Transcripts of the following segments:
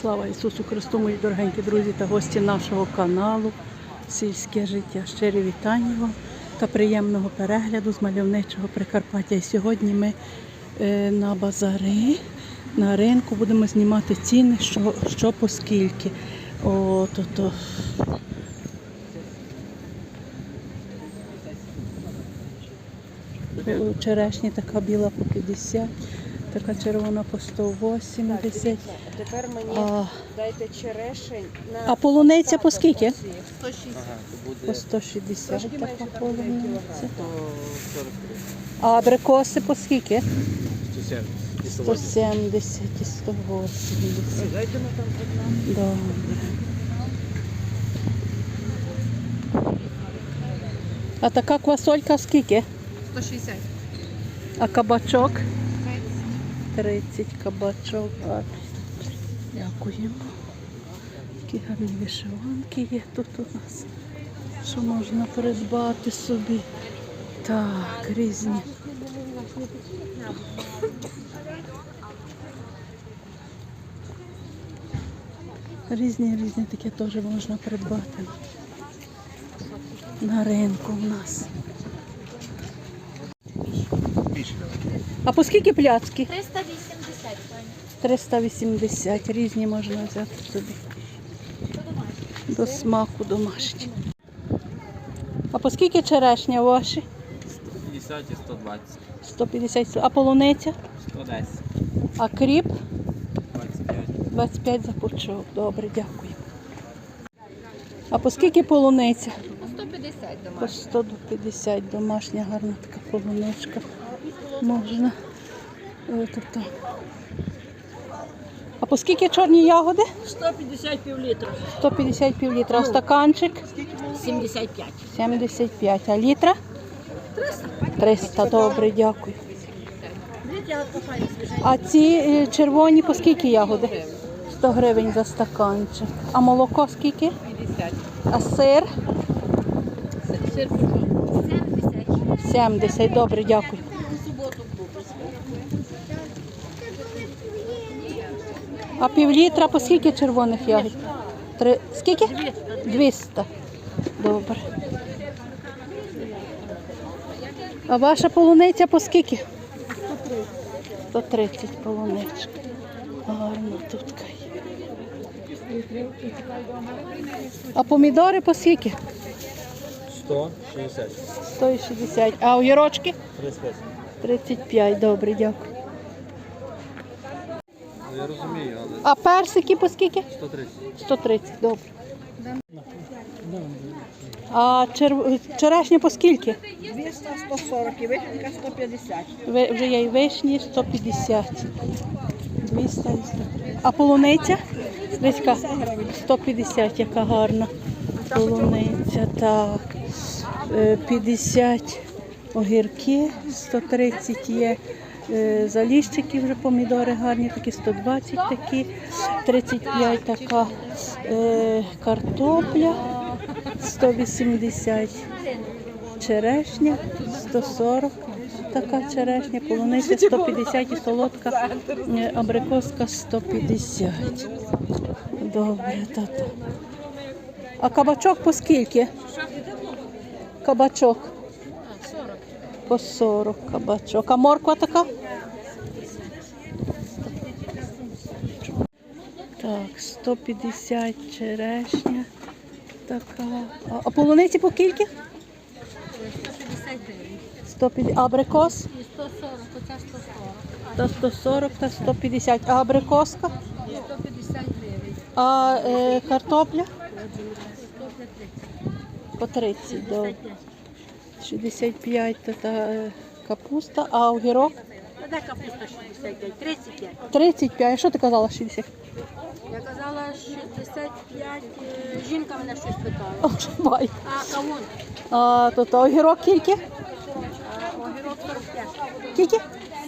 Слава Ісусу Христу, мої дорогенькі друзі та гості нашого каналу Сільське життя. Щирі вітання вам та приємного перегляду з мальовничого Прикарпаття. І сьогодні ми е, на базари, на ринку будемо знімати ціни, що, що по скільки. О, то, то. Е, Черешня така біла по 50, така червона по 180. Тепер мені А, дайте черешень на а полуниця по скільки? 160. По 160 Трошки менше така там буде полуниця. кілограм. А абрикоси по скільки? 170 170 і 180. Дайте ми там одна. Добре. А така квасолька скільки? 160. А кабачок? 30 кабачок. Дякуємо. Такі гарні вишиванки є тут у нас. Що можна придбати собі. Так, різні. Різні, різні таке теж можна придбати. На ринку у нас. А по скільки пляцки? 380, пані. 380. Різні можна взяти собі. До смаку домашні. А по скільки черешня ваші? 150 і 120. 150. А полуниця? 110. А кріп? 25. 25 за пучок. Добре, дякую. А по скільки полуниця? По 150 дома. По 150 домашня гарна така полуничка. Можна. Е, Тобто. А по скільки чорні ягоди? 150 півлітра. 150 півлітра. А стаканчик? 75. 75. А літра? 300. 300, добре, дякую. А ці е, червоні по скільки ягоди? 100 гривень за стаканчик. А молоко скільки? 50. А сир? Сир 70. 70. Добре, дякую. А півлітра по скільки червоних ягід? Три... Скільки? 200. Добре. А ваша полуниця по скільки? 130 полуничка. Гарно тут. є. А помідори по скільки? 160. 160. А огірочки? 35. 35. Добре, дякую. Ну, Я розумію, А персики по скільки? 130. 130, добре. А чер... черешня по скільки? 200, 140 і вишенька 150. Ви- Вже є і вишні 150. 200 і 100. А полуниця? Дивіться, 150, яка гарна полуниця. Так. Е, 50 огірки, 130 є. Е, Заліщики вже помідори гарні, такі 120 такі, 35 така е, картопля, 180 черешня, 140 така черешня, полуниця 150 і солодка е, абрикоска 150. Добре, тато. А кабачок по скільки? Кабачок. По 40 кабачок. А морква така? Так, 150 черешня. Така. А, полуниці по скільки? 150 гривень. 150. А абрикос? 140, оця 140. Та 140 та 150. А абрикоска? 150 гривень. А е, картопля? 130. По 30. Добре. 65 та, та е, капуста, а огірок? Де капуста 65? 35. 35. А що ти казала 60? Я казала 65, е, жінка мене щось питала. Ошибай. А кавун? А то, то огірок скільки? А, Огірок 45. Скільки?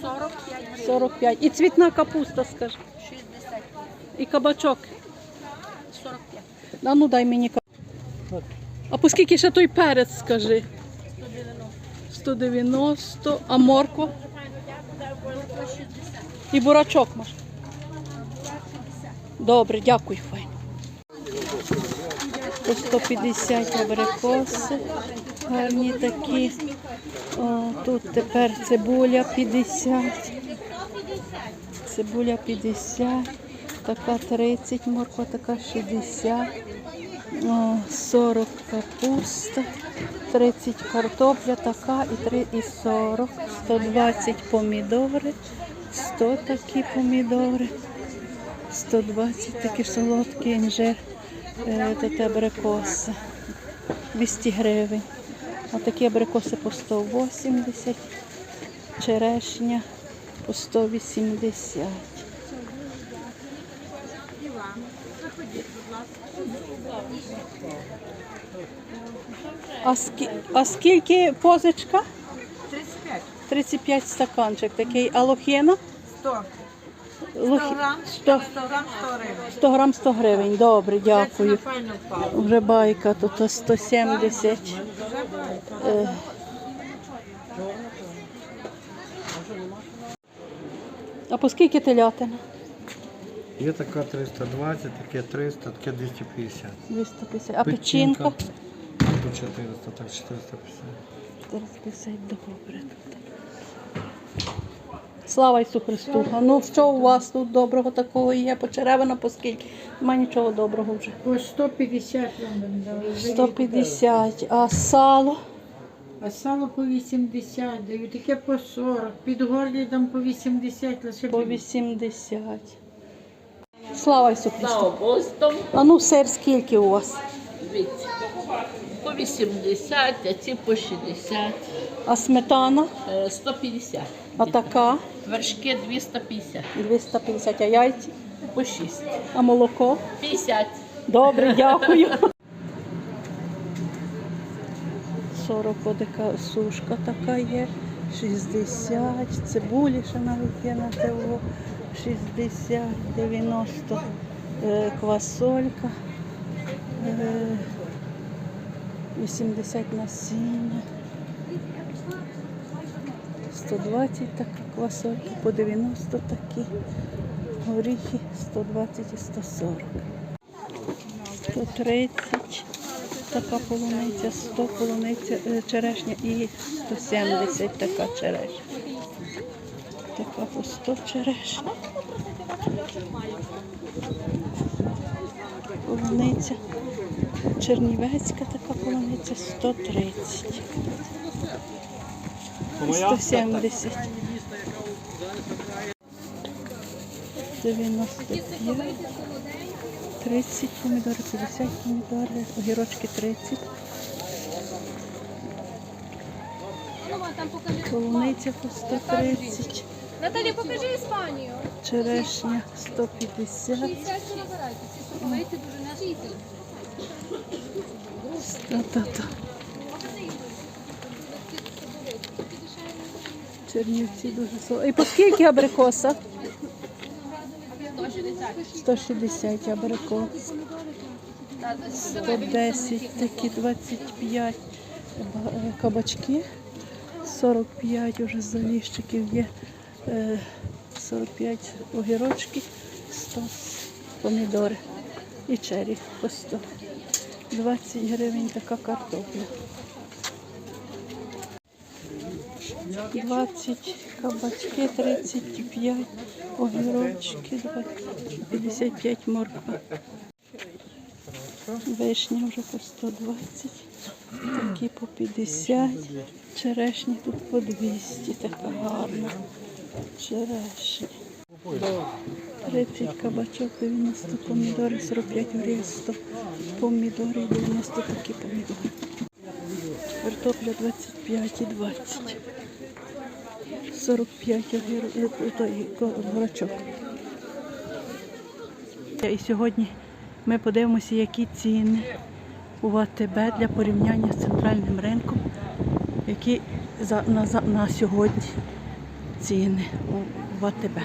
45 гривень. 45. І цвітна капуста, скажи. 60. І кабачок. 45. А ну дай мені кабачок. А по скільки ще той перець, скажи? 190. А морква? І бурачок може. Добре, дякую, файн. По 150 абрикоси. Гарні такі. О, тут тепер цибуля 50. Цибуля 50. Така 30, морква така 60. О, 40 капуста, 30 картопля така і 3 і 40, 120 помідори, 100 такі помідори, 120 такі солодкі інжир, е, та абрикоси, 200 гривень. А такі абрикоси по 180, черешня по 180. А, скі... а скільки позичка? 35. 35 стаканчик такий. А лохіна? 100. Лохі... 100 грам, 100, 100 грам, 100 гривень. 100 грам 100 гривень. Добре, дякую. Вже байка, тут 170. Е. А по скільки телятина? Є така 320, таке 300, таке 250. 250. А печінка? По 400, так 450. 450 добре. Слава Ісу Христу. А ну що у вас тут доброго такого є? Почеревина по скільки? Нема нічого доброго вже. По 150 вам дали. 150. А сало? А сало по 80 даю, таке по 40. Підгорді дам по 80, лише по 80. Слава Ісу Христу. Августом А ну сир скільки у вас? По 80, а ці по 60, А сметана? е, 150. А така? Вершки 250, 250. А яйці? по 6. А молоко? 50. Добре, дякую. 40 одика сушка така є, 60, цибулі ще навіть є на ТВО, 60, 90 е, квасолька, е, 80 насіння, 120 така квасолька, по 90 такі, горіхи 120 і 140. 130, така полуниця, 100 полуниця, е, черешня і 170 така черешня. Така по 100 черешня. Полуниця. Чернівецька така полуниця 130. 170. 95. 30 помідори, 50 помідори, огірочки 30, там полуниця по 130, Наталі, покажи Іспанію. черешня 150, 50 набирайте. Ці соковиті дуже не та-та-та. Чернівці дуже солодкі. І по скільки абрикоса? 160 абрикос. 110, такі 25 е, кабачки. 45 уже заліщиків є. е, 45 огірочки, 100 помідори і чері по 100. 20 гривень така картопля. 20 кабачки, 35 огірочки, 20, 55 морква. Вишня вже по 120, такі по 50, черешні тут по 200, така гарна. Черешня. 30 кабачок, 90 помідори, 45 гривень, 100 помідори, 90 такі помідори. Картопля 25 і 20. 45 огір... е, той, ко- бурачок. І сьогодні ми подивимося, які ціни у АТБ для порівняння з центральним ринком, які за, на, за- на сьогодні ціни у, в АТБ.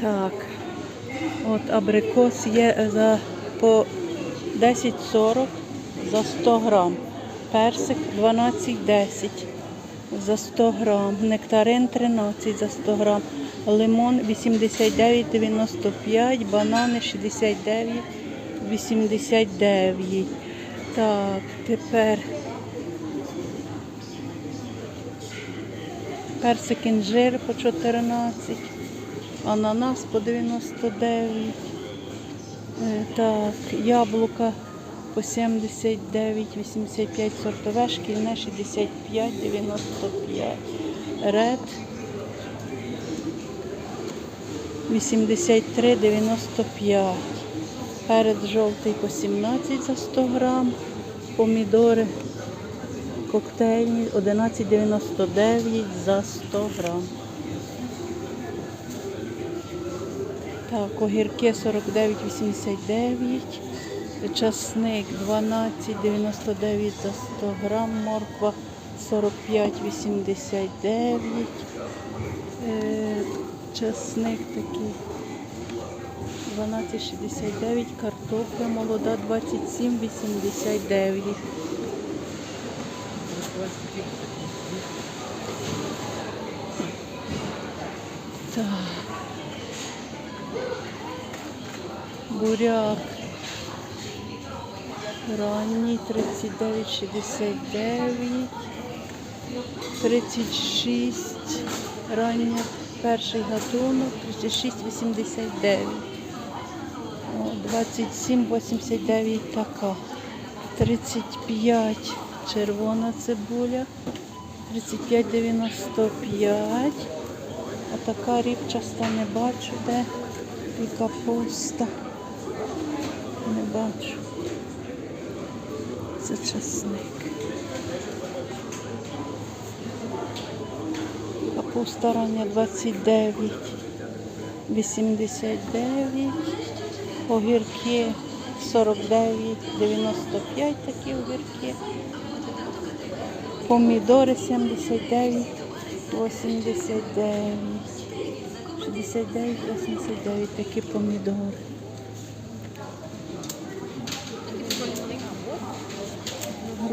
Так, от абрикос є за по 10,40 за 100 грам. Персик 12,10 за 100 грам. Нектарин 13 за 100 грам. лимон 89,95, банани 69,89. Так, тепер персик інжир по 14, ананас по 99. Е, Так, яблука по 79,85 сортове, шкільне 65,95. Ред 83,95. Перець жовтий по 17 за 100 грам. Помідори коктейльні 11,99 за 100 грам. Так, огірки 49,89. Часник 12,99 за 100 грам. Морква 45,89. Е, Часник такий 12,69. Картопля молода 27,89. Так. Буряк. Ранній 39,69. 36. Рання. Перший гатунок 36,89. О, 27,89 така. 35 червона цибуля. 35,95. А така рібчаста не бачу, де і капуста. Не бачу. Це чесник. Капуста рання 29, 89, огірки 49, 95 такі огірки. Помідори 79, 89, 69, 89 такі помідори.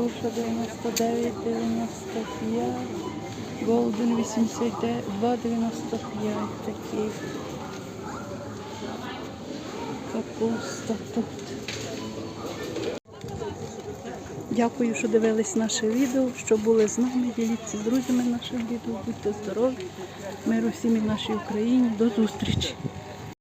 Груша 99, 95, Голден 89, 2,95 такий. Капуста тут. Дякую, що дивились наше відео, що були з нами. Діліться з друзями нашим відео. Будьте здорові, миру всім і нашій Україні. До зустрічі!